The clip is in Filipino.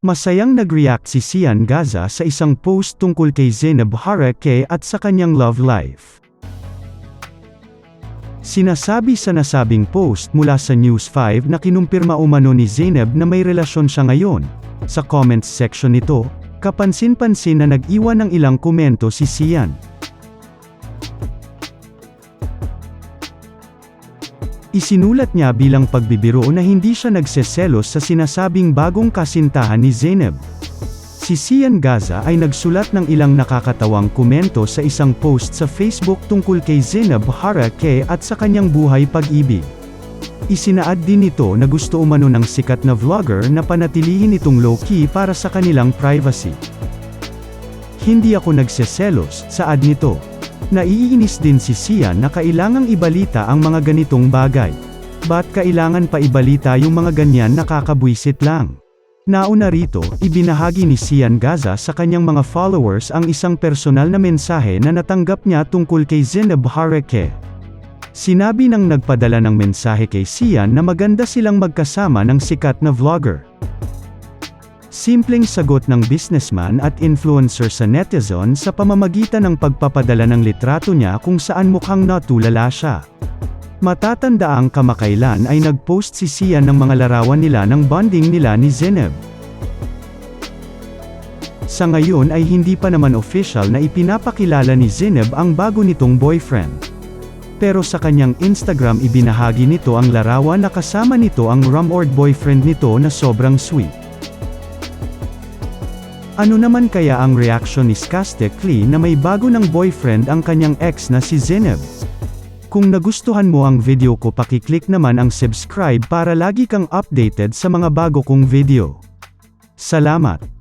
Masayang nag-react si Sian Gaza sa isang post tungkol kay Zainab Harake at sa kanyang love life. Sinasabi sa nasabing post mula sa News 5 na kinumpirma umano ni Zainab na may relasyon siya ngayon. Sa comments section nito, kapansin-pansin na nag-iwan ng ilang komento si Sian. Isinulat niya bilang pagbibiro na hindi siya nagseselos sa sinasabing bagong kasintahan ni Zainab. Si Sian Gaza ay nagsulat ng ilang nakakatawang komento sa isang post sa Facebook tungkol kay Zainab Harake at sa kanyang buhay pag-ibig. Isinaad din nito na gusto umano ng sikat na vlogger na panatilihin itong low-key para sa kanilang privacy. Hindi ako nagseselos, saad nito. Naiinis din si Sian na kailangang ibalita ang mga ganitong bagay. Ba't kailangan pa ibalita yung mga ganyan nakakabwisit lang? Nauna rito, ibinahagi ni Sian Gaza sa kanyang mga followers ang isang personal na mensahe na natanggap niya tungkol kay Zainab Hareke. Sinabi ng nagpadala ng mensahe kay Sian na maganda silang magkasama ng sikat na vlogger. Simpleng sagot ng businessman at influencer sa netizen sa pamamagitan ng pagpapadala ng litrato niya kung saan mukhang natulala siya. Matatanda ang kamakailan ay nag-post si Sian ng mga larawan nila ng bonding nila ni Zeneb. Sa ngayon ay hindi pa naman official na ipinapakilala ni Zeneb ang bago nitong boyfriend. Pero sa kanyang Instagram ibinahagi nito ang larawan na kasama nito ang rumored boyfriend nito na sobrang sweet. Ano naman kaya ang reaksyon ni Skastek Lee na may bago ng boyfriend ang kanyang ex na si Zeneb? Kung nagustuhan mo ang video ko pakiclick naman ang subscribe para lagi kang updated sa mga bago kong video. Salamat!